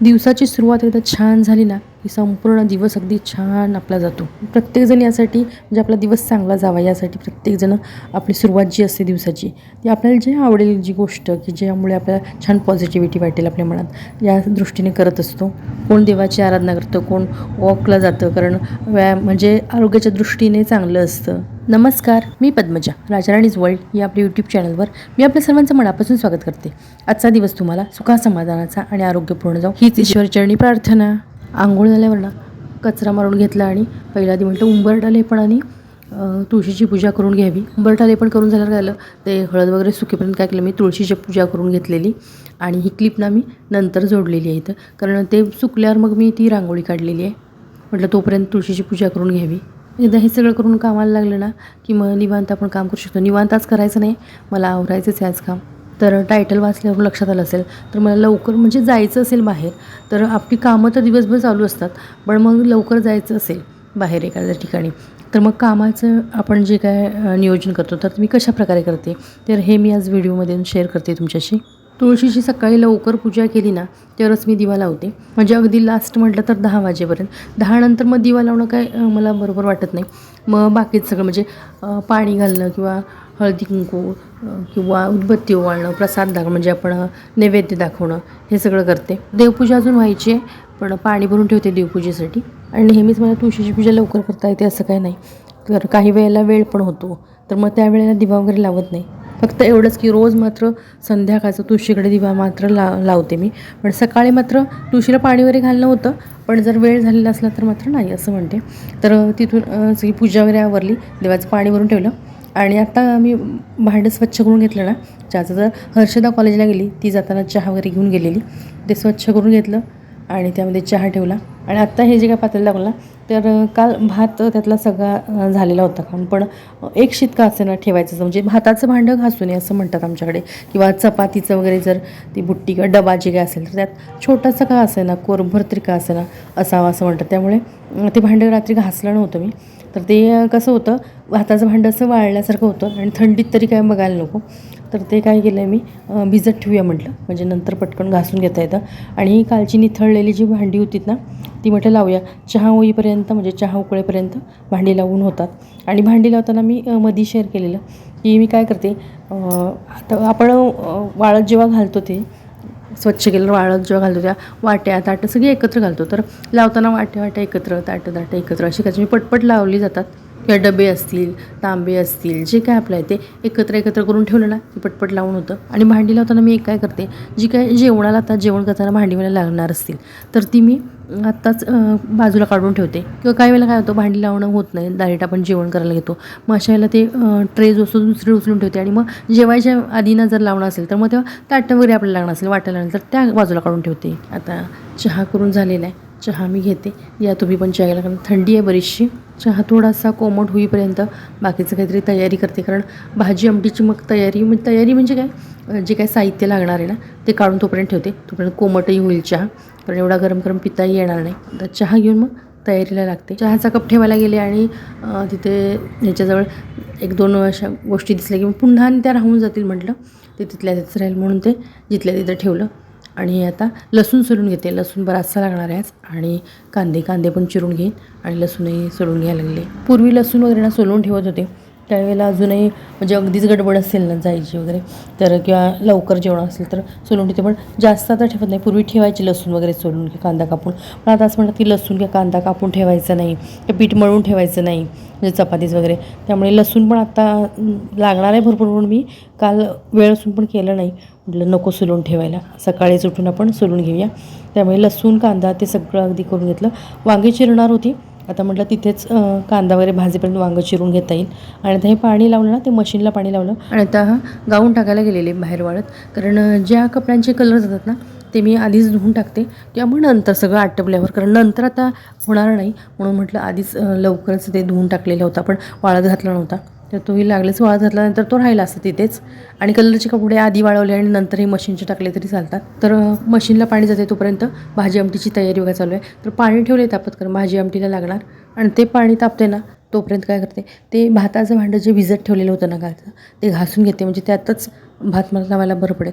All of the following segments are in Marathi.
दिवसाची सुरुवात एकदा छान झाली ना की संपूर्ण दिवस अगदी छान आपला जातो. प्रत्येकजण यासाठी म्हणजे आपला दिवस चांगला जावा यासाठी प्रत्येकजण आपली सुरुवात जी असते दिवसाची ती आपल्याला जे आवडेल जी गोष्ट की ज्यामुळे आपल्याला छान पॉझिटिव्हिटी वाटेल आपल्या मनात या दृष्टीने करत असतो. कोण देवाची आराधना करतं कोण वॉकला जातं कारण व्यायाम म्हणजे आरोग्याच्या दृष्टीने चांगलं असतं. नमस्कार मी पद्मजा राजाराणीज वर्ल्ड या आपल्या यूट्यूब चॅनलवर मी आपल्या सर्वांचं मनापासून स्वागत करते. आजचा दिवस तुम्हाला सुखासमाधानाचा आणि आरोग्यपूर्ण जाऊ हीच ईश्वरचरणी प्रार्थना. आंघोळ झाल्यावर ना कचरा मारून घेतला आणि पहिला आधी म्हटलं उंबरटाले पण आणि तुळशीची पूजा करून घ्यावी. उंबरटाले पण करून झाल्यावर झालं ते हळद वगैरे सुकेपर्यंत काय केलं मी तुळशीची पूजा करून घेतलेली आणि ही क्लिप ना मी नंतर जोडलेली आहे इथं. कारण ते सुकल्यावर मग मी ती रांगोळी काढलेली आहे. म्हटलं तोपर्यंत तुळशीची पूजा करून घ्यावी. एकदा हे सगळं करून कामाला लागलं ना की मग निवांत आपण काम करू शकतो. निवांत आज करायचं नाही मला आवरायचंच आहे आज काम. तर टायटल वाचल्यावर लक्षात आलं असेल तर मला लवकर म्हणजे जायचं असेल बाहेर तर आपली कामं तर दिवसभर चालू असतात पण मग लवकर जायचं असेल बाहेर एखाद्या ठिकाणी तर मग कामाचं आपण जे काय नियोजन करतो तर मी कशा प्रकारे करते? तर हे मी आज व्हिडिओमध्ये शेअर करते तुमच्याशी. तुळशीची सकाळी लवकर पूजा केली ना तरच मी दिवा लावते. म्हणजे अगदी लास्ट म्हटलं तर दहा वाजेपर्यंत. दहा नंतर मग दिवा लावणं काय मला बरोबर वाटत नाही. मग बाकीच सगळं म्हणजे पाणी घालणं किंवा हळदी कुंकू किंवा उदबत्ती ओवाळणं प्रसाद दाखवणं म्हणजे आपण नैवेद्य दाखवणं हे सगळं करते. देवपूजा अजून व्हायची आहे पण पाणी भरून ठेवते देवपूजेसाठी. आणि नेहमीच मला तुळशीची पूजा लवकर करता येते असं काही नाही. तर काही वेळेला वेळ पण होतो तर मग त्यावेळेला दिवा वगैरे लावत नाही. फक्त एवढंच की रोज मात्र संध्याकाळचं तुळशीकडे दिवा मात्र ला लावते मी. पण सकाळी मात्र तुळशीला पाणी वगैरे घालणं होतं पण जर वेळ झालेला असला तर मात्र नाही असं म्हणते. तर तिथून सगळी पूजा वगैरे आवरली देवाचं पाणी भरून ठेवलं. आणि आता मी भांडं स्वच्छ करून घेतलं ना चहाचं जर हर्षदा कॉलेजला गेली ती जाताना चहा वगैरे घेऊन गेलेली. ते स्वच्छ करून घेतलं. आणि त्यामध्ये चहा ठेवला. आणि आत्ता हे जे काय पातेलं लागलं तर काल भात त्यातला सगळा झालेला होता कारण पण एक एक शितका असे ना ठेवायचं म्हणजे भाताचं भांडं घासू नये असं म्हणतात आमच्याकडे. किंवा चपातीचं वगैरे जर ती बुट्टी किंवा डबा जे काय असेल तर त्यात छोटासा का असे ना कोरभर तरी का असे ना असावं असं म्हणतात. त्यामुळे ते भांडं रात्री घासलं नव्हतं मी. तर ते कसं होतं भाताचं भांडं असं वाळल्यासारखं होतं आणि थंडीत तरी काय बघायला नको. तर ते काय केलं आहे मी भिजत ठेवूया म्हटलं. म्हणजे नंतर पटकन घासून घेता येतं. आणि ही कालची निथळलेली जी भांडी होतीत ना ती म्हटलं लावूया. चहा होईपर्यंत म्हणजे चहा उकळेपर्यंत भांडी लावून होतात. आणि भांडी लावताना मी मधी शेअर केलेलं की मी काय करते आता आपण वाळत जेव्हा घालतो ते स्वच्छ केलं वाळत जेव्हा घालतो त्या वाट्या ताटं सगळी एकत्र घालतो. तर लावताना वाट्या वाट्या एकत्र ताटं ताटं एकत्र अशी काय मी म्हणजे पटपट लावली जातात. किंवा डबे असतील तांबे असतील जे काय आपलं आहे ते एकत्र एकत्र करून ठेवलं ना की पटपट लावून होतं. आणि भांडी लावताना मी एक काय करते जी काय जेवणाला आता जेवण करताना भांडी मला लागणार असतील तर ती मी आत्ताच बाजूला काढून ठेवते. किंवा काही वेळेला काय होतं भांडी लावणं होत नाही डायरेक्ट आपण जेवण करायला घेतो. मग अशा वेळेला ते ट्रेज असतो दुसरी उचलून ठेवते. आणि मग जेवायच्या आधीनं जर लावणं असेल तर मग तेव्हा ताटं वगैरे आपल्याला लागणार असेल वाटायला लागणार तर त्या बाजूला काढून ठेवते. आता चहा करून झालेला आहे. चहा मी घेते. या तुम्ही पण चहा घ्यायला कारण थंडी आहे बरीचशी. चहा थोडासा कोमट होईपर्यंत बाकीचं काहीतरी तयारी करते. कारण भाजी आमटीची मग तयारी म्हणजे तयारी म्हणजे काय? जे काय साहित्य लागणार आहे ना ते काढून तोपर्यंत ठेवते. तोपर्यंत कोमटही होईल चहा. कारण एवढा गरम गरम पिताही येणार नाही. तर चहा घेऊन मग तयारीला लागते. चहाचा कप ठेवायला गेले आणि तिथे ह्याच्याजवळ एक दोन अशा गोष्टी दिसल्या की मग पुन्हा त्या राहून जातील म्हटलं. ते तिथल्या तिथंच राहील म्हणून ते जिथल्या तिथं ठेवलं. आणि आता लसूण सोलून घेते. लसूण बराचसा लागणार आहे आज. आणि कांदे कांदे पण चिरून घेईन. आणि लसूणही सोलून घ्यायला लागले. पूर्वी लसूण वगैरे ना सोलून ठेवत होते. त्यावेळेला अजूनही म्हणजे अगदीच गडबड असेल ना जायची वगैरे तर किंवा लवकर जेवण असेल तर सोलून ठेवते. पण जास्त आता ठेवत नाही. पूर्वी ठेवायची लसूण वगैरे सोलून की कांदा कापून. पण आता असं म्हणतात की लसूण किंवा कांदा कापून ठेवायचा नाही. किंवा पीठ मळून ठेवायचं नाही. म्हणजे चपातीच वगैरे. त्यामुळे लसूण पण आता लागणार आहे भरपूर म्हणून मी. काल वेळ असून पण केलं नाही. म्हटलं नको सोलून ठेवायला. सकाळीच उठून आपण सोलून घेऊया. त्यामुळे लसूण कांदा ते सगळं अगदी करून घेतलं. वांगी चिरणार होती. आता म्हटलं तिथेच कांदा वगैरे भाजीपर्यंत वांगं चिरून घेता येईल. आणि आता हे पाणी लावलं ना ते मशीनला पाणी लावलं. आणि आता हा गाऊन टाकायला गेलेले बाहेर वाळत. कारण ज्या कपड्यांचे कलर जातात ना ते मी आधीच धुवून टाकते. किंवा मग नंतर सगळं आटपल्यावर कारण नंतर आता होणार नाही. म्हणून म्हटलं आधीच लवकरच ते धुवून टाकलेलं होतं आपण. वाळत घातला नव्हता. तर तोही लागलेच वाळत घातल्यानंतर तो राहिला असतं तिथेच. आणि कलरचे कपडे आधी वाळवले आणि नंतर हे मशीनचे टाकले तरी चालतात. तर मशीनला पाणी जाते तोपर्यंत भाजी आमटीची तयारी वगैरे चालू आहे. तर पाणी ठेवले तापत कारण भाजी आमटीला लागणार. आणि ते पाणी तापते ना तोपर्यंत काय करते ते भाताचं भांडं जे भिजत ठेवलेलं होतं ना कालचं ते घासून घेते. म्हणजे त्यातच भात मला लावायला बरं पडेल.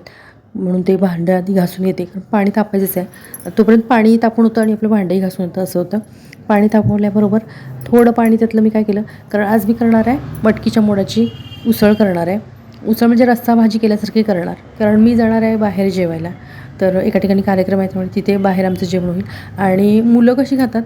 म्हणून ते भांडं आधी घासून येते कारण पाणी तापायचंच आहे. तोपर्यंत पाणी तापून होतं आणि आपलं भांडंही घासून होतं असं होतं. पाणी तापवल्याबरोबर थोडं पाणी त्यातलं मी काय केलं कारण आज मी करणार आहे मटकीच्या मोडाची उसळ करणार आहे. उसळ म्हणजे रस्सा भाजी केल्यासारखी करणार. कारण मी जाणार आहे बाहेर जेवायला. तर एका ठिकाणी कार्यक्रम आहे त्यामुळे तिथे बाहेर आमचं जेवण होईल. आणि मुलं कशी खातात?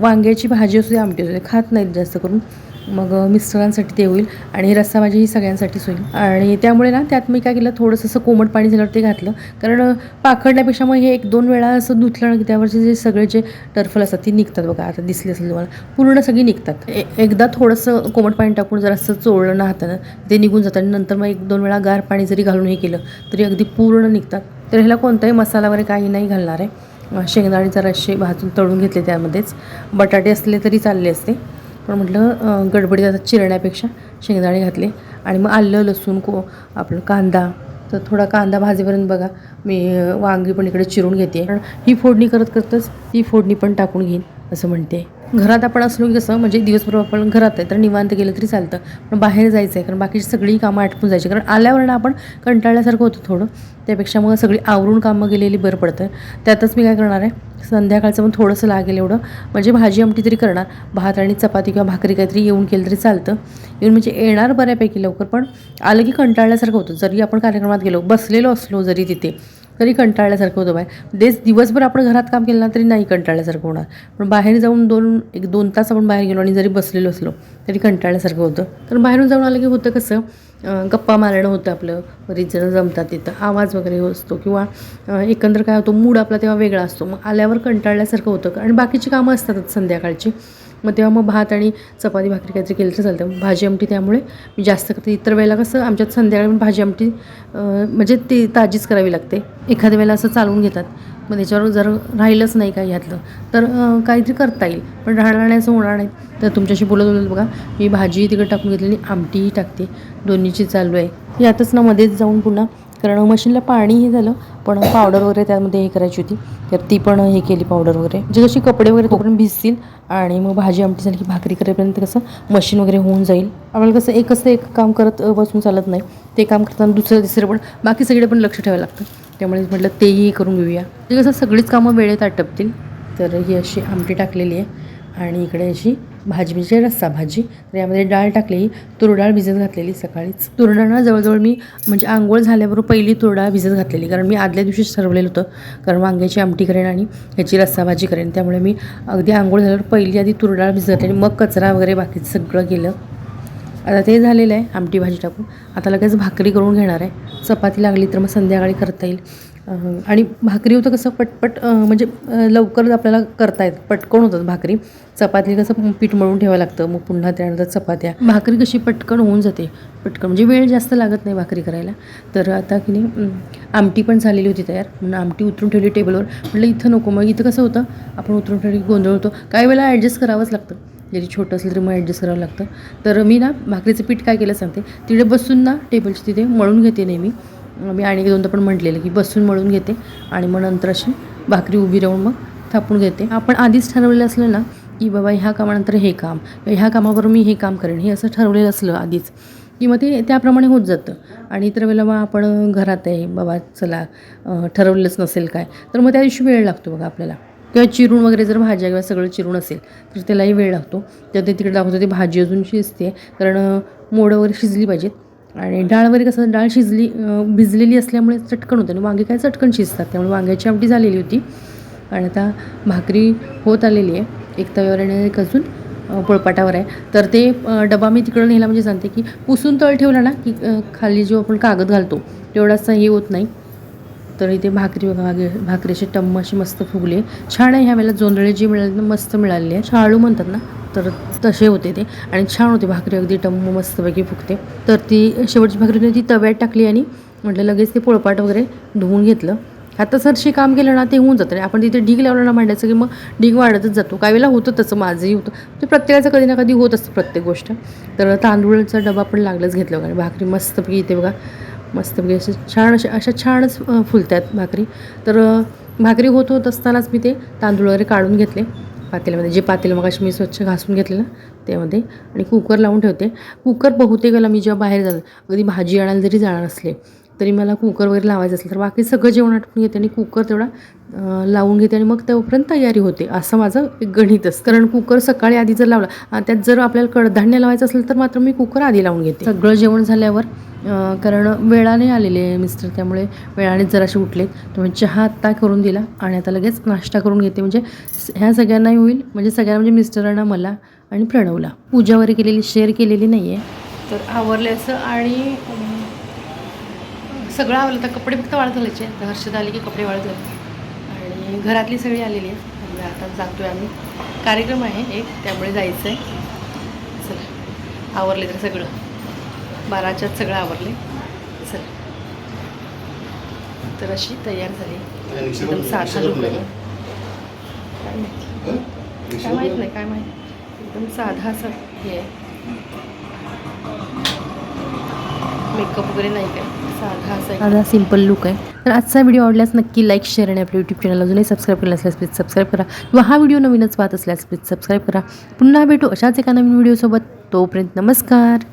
वांग्याची भाजी असू दे आमटी असू दे खात नाहीत जास्त करून. मग मिस्टरांसाठी ते होईल आणि रस्सा भाजी ही सगळ्यांसाठीच होईल. आणि त्यामुळे ना त्यात मी काय केलं थोडंसं असं कोमट पाणी झाल्यावर ते घातलं. कारण पाखडण्यापेक्षा मग हे एक दोन वेळा असं धुतलं ना की त्यावरचे जे सगळे जे टर्फल असतात ती निघतात बघा. आता दिसली असेल तुम्हाला. पूर्ण सगळी निघतात. ए- एकदा थोडंसं कोमट पाणी टाकून जर असं चोळलं ना हातानं ते निघून जातं. आणि नंतर मग एक दोन वेळा गार पाणी जरी घालून हे केलं तरी अगदी पूर्ण निघतात. तर ह्याला कोणताही मसाला वगैरे काही नाही घालणार आहे. अं, शेंगदाणे जराशे भाजून तळून घेतले त्यामध्येच. बटाटे असले तरी चालले असते. पण म्हटलं गडबडीत आता चिरण्यापेक्षा शेंगदाणे घातले. आणि मग आलं लसूण को आपलं कांदा. तर थोडा कांदा भाजीपर्यंत बघा. मी वांगी पण इकडे चिरून घेते. कारण ही फोडणी करत करतच ती फोडणी पण टाकून घेईन असं म्हणते. घरात आपण असलो की कसं म्हणजे दिवसभर आपण घरात आहे तर निवांत गेलं तरी चालतं. पण बाहेर जायचं आहे कारण बाकीची सगळी कामं आटपून जायची. कारण आल्यावर ना आपण कंटाळल्यासारखं होतं थोडं. त्यापेक्षा मग सगळी आवरून कामं गेलेली बरं पडतं. त्यातच मी काय करणार आहे संध्याकाळचं पण थोडंसं लागेल एवढं. म्हणजे भाजी आमटी तरी करणार. भात आणि चपाती किंवा भाकरी काहीतरी येऊन केलं तरी चालतं. येऊन म्हणजे येणार बऱ्यापैकी लवकर पण आलं की कंटाळल्यासारखं होतं. जरी आपण कार्यक्रमात गेलो बसलेलो असलो जरी तिथे तरी कंटाळल्यासारखं होतं बाहेर. देस दिवसभर आपण घरात काम केलं ना तरी नाही कंटाळल्यासारखं होणार. पण बाहेर जाऊन दोन एक दोन तास आपण बाहेर गेलो आणि जरी बसलेलो असलो तरी कंटाळल्यासारखं होतं. तर बाहेरून जाऊन आलं की होतं कसं गप्पा मारणं होतं आपलं. बरीच जणं जमतात तिथं. आवाज वगैरे असतो किंवा एकंदर काय होतो मूड आपला तेव्हा वेगळा असतो. मग आल्यावर कंटाळल्यासारखं होतं. आणि बाकीची कामं असतातच संध्याकाळची. मग तेव्हा मग भात आणि चपाती भाकरी काहीतरी केलं तर चालतं. भाजी आमटी त्यामुळे मी जास्त करते. इतर वेळेला कसं आमच्यात संध्याकाळी पण भाजी आमटी म्हणजे ती ताजीच करावी लागते. एखाद्या वेळेला असं चालवून घेतात. मग त्याच्यावर जर राहिलंच नाही काय ह्यातलं तर काहीतरी करता येईल. पण राहणार नाही असं होणार नाही. तर तुमच्याशी बोलत बोलत बघा मी भाजी तिकडे टाकून घेतलेली आमटीही टाकते. दोन्हीची चालू आहे. यातच ना मध्येच जाऊन पुन्हा कारण मशीनला पाणी हे झालं पण पावडर वगैरे त्यामध्ये हे करायची होती. तर ती पण हे केली पावडर वगैरे. म्हणजे कशी कपडे वगैरे तोपर्यंत भिजतील आणि मग भाजी आमटी झाली की भाकरी करेपर्यंत कसं मशीन वगैरे होऊन जाईल. आपल्याला कसं एकच ते एक काम करत बसून चालत नाही. ते काम करताना दुसरं तिसरं पण बाकी सगळे पण लक्ष ठेवायला लागतं. त्यामुळे म्हटलं तेही करून घेऊया. म्हणजे कसं सगळीच कामं वेळेत आटपतील. तर ही अशी आमटी टाकलेली आहे. आणि इकडे अशी भाजी म्हणजे रस्सा भाजी. तर यामध्ये डाळ टाकलेली तुरडाळ भिजत घातलेली सकाळीच. तूर जवळजवळ मी म्हणजे आंघोळ झाल्याबरोबर पहिली तुरडाळ भिजत घातलेली. कारण मी आदल्या दिवशीच ठरवलेलं होतं कारण वांग्याची आमटी करेन आणि ह्याची रस्सा भाजी करेन. त्यामुळे मी अगदी आंघोळ झाल्यावर पहिली आधी तुरडाळ भिजत घातली आणि मग कचरा वगैरे बाकीचं सगळं केलं. आता ते झालेलं आहे आमटी भाजी टाकून. आता लगेच भाकरी करून घेणार आहे. चपाती लागली तर मग संध्याकाळी करता येईल. आणि भाकरी होतं कसं पटपट म्हणजे लवकरच लवकर आपल्याला करता येत. पटकन होतात भाकरी. चपाती कसं पीठ मळून ठेवावं लागतं. मग पुन्हा त्यानंतर चपात्या. भाकरी कशी पटकन होऊन जाते. पटकन म्हणजे वेळ जास्त लागत नाही भाकरी करायला. तर आता की नाही आमटी पण झालेली होती तयार. म्हणून आमटी उतरून ठेवली टेबलवर. म्हटलं इथं नको. मग इथं कसं होतं आपण उतरून ठेवली गोंधळ होतो. काही वेळेला ॲडजस्ट करावंच लागतं. जरी छोटं असलं तरी मग ॲडजस्ट करावं लागतं. तर मी ना भाकरीचं पीठ काय केलं सांगते. तिकडे बसून ना टेबलची तिथे मळून घेते नेहमी. मी आणि एक दोनदा पण म्हटलेलं की बसून मळून घेते आणि मग नंतर अशी भाकरी उभी राहून मग थापून घेते. आपण आधीच ठरवलेलं असलं ना की बाबा ह्या कामानंतर हे काम ह्या कामावर मी हे काम करेन हे असं ठरवलेलं असलं आधीच की मग ते त्याप्रमाणे होत जातं. आणि इतर वेळेला मग आपण घरात आहे बाबा चला ठरवलंच ठरवलेलंच नसेल काय तर मग त्या दिवशी वेळ लागतो बघा आपल्याला. किंवा चिरून वगैरे जर भाज्या किंवा सगळं चिरून असेल तर त्यालाही वेळ लागतो. तर ते तिकडे दाखवतो ते भाजी अजून शिजते कारण मोडं वगैरे शिजली पाहिजेत. आणि डाळवर कसं डाळ शिजली भिजलेली असल्यामुळे चटकन होतं. आणि वांगे काय चटकन शिजतात त्यामुळे वांग्याची आमटी झालेली होती. आणि आता भाकरी होत आलेली आहे. एक तव्यावर आणि एक अजून पोळपाटावर आहे. तर ते डबा मी तिकडं नेला म्हणजे सांगते की पुसून तळ ठेवला ना की खाली जो आपण कागद घालतो तेवढासा हे होत नाही. तर इथे भाकरी बघा भागे भाकरीचे टम्म असे मस्त फुगले. छान आहे ह्या वेळेला जोंधळे जी मिळाले ना मस्त मिळालेली आहे. शाळू म्हणतात ना तर तसे होते ते आणि छान होते भाकरी. अगदी टम्म मस्तपैकी फुगते. तर ती शेवटची भाकरी ती तव्यात टाकली आणि म्हटलं लगेच ते पोळपाट वगैरे धुवून घेतलं. आता सरशी काम केलं ना ते होऊन जातं आणि आपण तिथे ढीग लावलं ना मांडायचं की मग ढीग वाढतच जातो. काही वेळेला होतं तसं माझंही होतं. ते प्रत्येकाचं कधी ना कधी होत असतं प्रत्येक गोष्ट. तर तांदूळचा डबा पण लागलंच घेतलं आणि भाकरी मस्तपैकी इथे बघा मस्तपैकी असे छान अशा अशा छानच अं, फुलतात भाकरी. तर भाकरी होत होत असतानाच मी ते तांदूळ वगैरे काढून घेतले. पातेल्यामध्ये जे पातेलं मग मी स्वच्छ घासून घेतलं ना त्यामध्ये आणि कुकर लावून ठेवते. कुकर बहुतेक वेळेला मी जेव्हा बाहेर जातो कधी भाजी आणायला जरी जाणार असले तरी मला कुकर वगैरे लावायचं असेल तर बाकी सगळं जेवण आटपून घेते आणि कुकर तेवढा लावून घेते आणि मग तोपर्यंत तयारी होते असं माझं एक गणित असतं कारण कुकर सकाळी आधी जर लावला त्यात जर आपल्याला कडधान्य लावायचं असेल तर मात्र मी कुकर आधी लावून घेते. सगळं जेवण झाल्यावर कारण वेळाने आलेले आहे मिस्टर त्यामुळे वेळाने जराशे उठले त्यामुळे चहा आत्ता करून दिला आणि आता लगेच नाश्ता करून घेते. म्हणजे ह्या सगळ्यांनाही होईल. म्हणजे सगळ्यांना म्हणजे मिस्टरांना मला आणि प्रणवला. पूजा वगैरे केलेली शेअर केलेली नाही आहे तर आवरले असं आणि सगळं आवडलं तर कपडे फक्त वाळत घालायचे तर हर्षद आले की कपडे वाळत घाल आणि घरातली सगळी आलेली आहे आता जातो आहे आम्ही. कार्यक्रम आहे एक त्यामुळे जायचं आहे चला आवरले तर सगळं. बाराच्यात सगळं आवरले चल. तर अशी तयार झाली. एकदम साधा लुक आहे काय माहिती? काय माहीत नाही काय माहीत? एकदम साधा असं हे आहे. मेकअप वगैरे नाही काय? साधा असा साधा सिंपल लुक आहे. तर आजचा व्हिडिओ आवडल्यास नक्की लाईक शेअर आणि आपल्या यूट्यूब चॅनल अजूनही सबस्क्राईब केला असल्यास प्लीज सबस्क्राईब करा. किंवा हा व्हिडिओ नवीनच पाहत असल्यास प्लीज सबस्क्राईब करा. पुन्हा भेटू अशाच एका नवीन व्हिडिओसोबत तोपर्यंत नमस्कार.